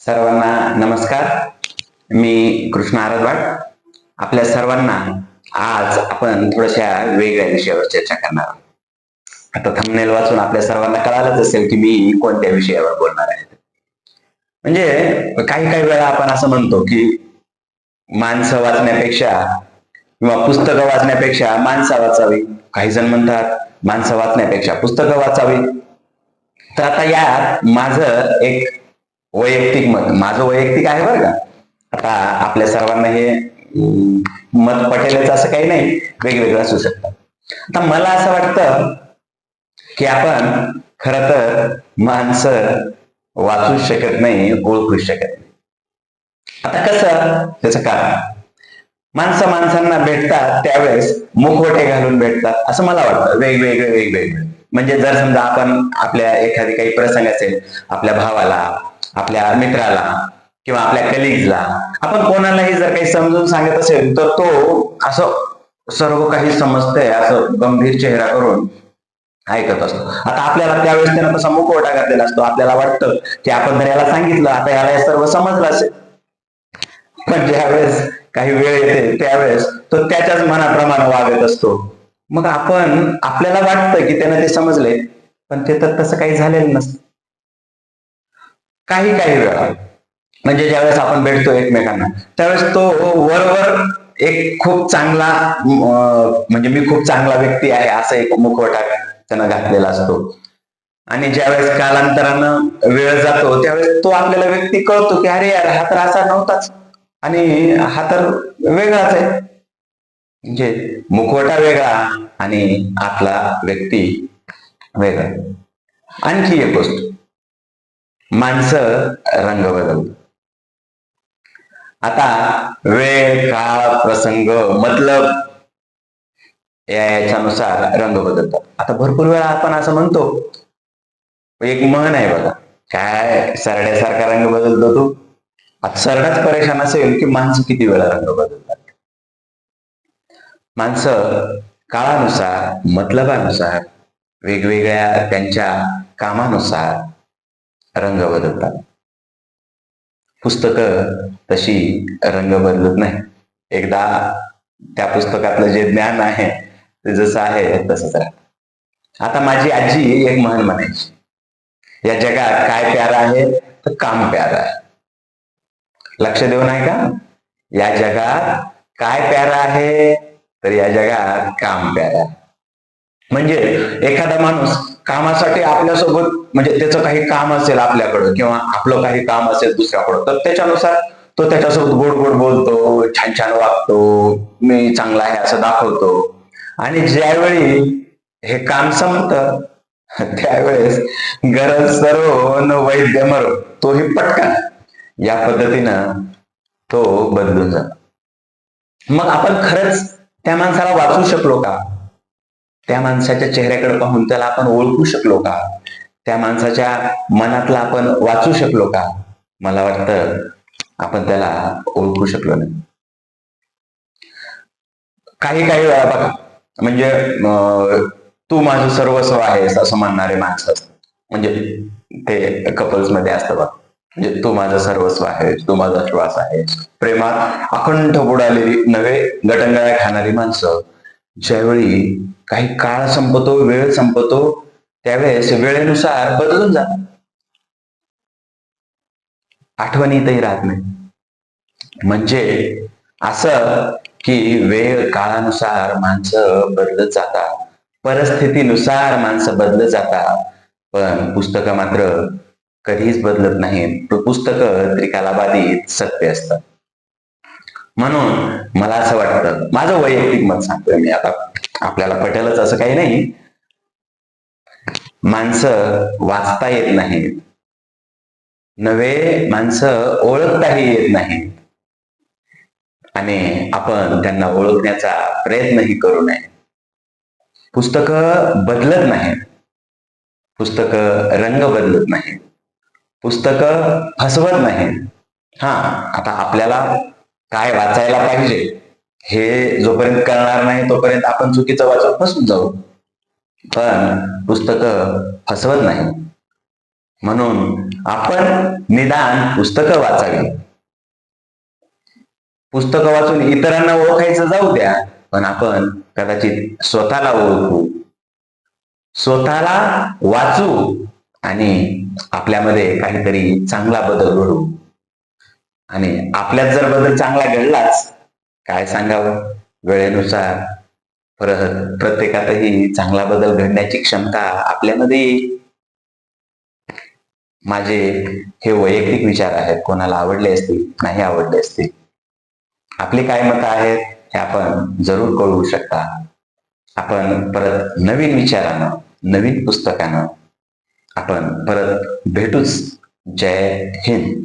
सर्वांना नमस्कार. मी कृष्ण आरदवाड आपल्या सर्वांना आज आपण थोड्याशा वेगळ्या विषयावर चर्चा करणार आहोत. आता थंबनेल वाचून आपल्या सर्वांना कळालंच असेल की मी कोणत्या विषयावर बोलणार आहे. म्हणजे काही काही वेळा आपण असं म्हणतो की माणसं वाचण्यापेक्षा किंवा पुस्तकं वाचण्यापेक्षा माणसं वाचावी. काही जण म्हणतात माणसं वाचण्यापेक्षा पुस्तकं वाचावी. तर आता यात माझं एक वैयक्तिक मत माझं वैयक्तिक आहे बरं का. आता आपल्या सर्वांना हे मत पटेलच असं काही नाही वेगवेगळं असू शकतं. आता मला असं वाटतं की आपण खर तर माणसं वाचूच शकत नाही ओळखूच शकत नाही. आता कसं त्याचं कारण. माणसं माणसांना भेटतात त्यावेळेस मुखवटे घालून भेटतात असं मला वाटतं. वेगवेगळे वेगवेगळे. म्हणजे जर समजा आपण आपल्या एखादी काही प्रसंग असेल आपल्या भावाला आपल्या मित्राला किंवा आपल्या कलिग्जला आपण कोणालाही जर काही समजून सांगत असेल तर तो असं सर्व काही समजतंय असं गंभीर चेहरा करून ऐकत असतो. आता आपल्याला त्यावेळेस त्यानं तसा मुखवटा घातलेला असतो. आपल्याला वाटतं की आपण जर याला सांगितलं आता याला हे सर्व समजलं असेल. पण ज्यावेळेस काही वेळ येते त्यावेळेस तो त्याच्याच मनाप्रमाणे वागत असतो. मग आपण आपल्याला वाटतं की त्यानं ते समजले पण ते तर तसं काही झालेलं नसतं. काही काही वेळा. म्हणजे ज्यावेळेस आपण भेटतो एकमेकांना त्यावेळेस तो वरवर एक खूप चांगला म्हणजे मी खूप चांगला व्यक्ती आहे असं एक मुखवटा त्यानं घातलेला असतो. आणि ज्यावेळेस कालांतरानं वेळ जातो त्यावेळेस तो आपल्याला व्यक्ती कळतो की अरे यार हा तर असा नव्हताच. आणि हा तर वेगळाच आहे. म्हणजे मुखवटा वेगळा आणि आपला व्यक्ती वेगळा. आणखी एक गोष्ट. माणसं रंग बदलतो आता वेळ काळ प्रसंग मतलब या याच्यानुसार रंग बदलतात. आता भरपूर वेळा आपण असं म्हणतो एक म्हण आहे बघा काय सरड्यासारखा रंग बदलतो तू? आता सरडाच परेशान असेल की माणसं किती वेळा रंग बदलतात? माणसं काळानुसार मतलबानुसार वेगवेगळ्या त्यांच्या कामानुसार रंग बदलतात पुस्तकं तशी रंग बदलत नाही एकदा त्या पुस्तकातलं जे ज्ञान आहे ते जसं आहे तसंच राहत. आता माझी आजी एक म्हण म्हणायची. या जगात काय प्यार आहे तर काम प्यार आहे. लक्ष देऊन आहे का या जगात काय प्यार आहे तर या जगात काम प्यार आहे. म्हणजे एखादा माणूस कामासाठी आपल्यासोबत म्हणजे त्याचं काही काम असेल आपल्याकडं किंवा आपलं काही काम असेल दुसऱ्याकडं तर त्याच्यानुसार तो त्याच्यासोबत गोड गोड बोलतो छान छान वागतो मी चांगला आहे असं दाखवतो. आणि ज्यावेळी हे काम संपतं त्यावेळेस गरज सर्व न वैद्य मरो तोही पटकन. या पद्धतीनं तो बदलून जातो. मग आपण खरंच त्या माणसाला वाचू शकलो का? त्या माणसाच्या चेहऱ्याकडे पाहून त्याला आपण ओळखू शकलो का? त्या माणसाच्या मनातला आपण वाचू शकलो का? मला वाटतं आपण त्याला ओळखू शकलो नाही. काही काही वेळा बघा म्हणजे तू माझं सर्वस्व आहेस असं म्हणणारे माणसं असतात. म्हणजे ते कपल्समध्ये असतं बघ. म्हणजे तू माझं सर्वस्व आहेस तू माझा श्वास आहेस. प्रेमात अखंड बुडालेली नवे गटंगळ्या खाणारी माणसं ज्यावेळी काही काळ संपतो वेळ संपतो त्यावेळेस वेळेनुसार बदलून जातात आठवणीतही राहत नाही. म्हणजे असं की वेळ काळानुसार माणसं बदलत जातात परिस्थितीनुसार माणसं बदलत जातात पण पुस्तकं मात्र कधीच बदलत नाही पुस्तकं त्रिकालाबाधित सत्य असतात. म्हणून मला असं वाटतं माझं वैयक्तिक मत सांगतोय मी आता. आपल्याला पटेलच असं काही नाही. माणसं वाचता येत नाहीत. नवे माणसं ओळखताही येत नाहीत. आणि आपण त्यांना ओळखण्याचा प्रयत्नही करू नये. पुस्तक बदलत नाहीत. पुस्तक रंग बदलत नाहीत. पुस्तक फसवत नाहीत. हा आता आपल्याला काय वाचायला पाहिजे हे जोपर्यंत कळणार नाही तोपर्यंत आपण चुकीचं वाचून फसून जाऊ. पण पुस्तक फसवत नाही. म्हणून आपण निदान पुस्तकं वाचावी. पुस्तकं वाचून इतरांना ओळखायचं जाऊ द्या पण आपण कदाचित स्वतःला ओळखू. स्वतःला वाचू आणि आपल्यामध्ये काहीतरी चांगला बदल घडू आणि आपल्यात जर बदल चांगला घडलाच काय सांगावं? वेळेनुसार. परत प्रत्येकातही चांगला बदल घडण्याची क्षमता आपल्यामध्ये येईल. माझे हे वैयक्तिक विचार आहेत. कोणाला आवडले असतील? नाही आवडले असतील. आपली काय मतं आहेत? हे आपण जरूर कळवू शकता. आपण परत नवीन विचारानं नवीन पुस्तकानं आपण परत भेटूच. जय हिंद.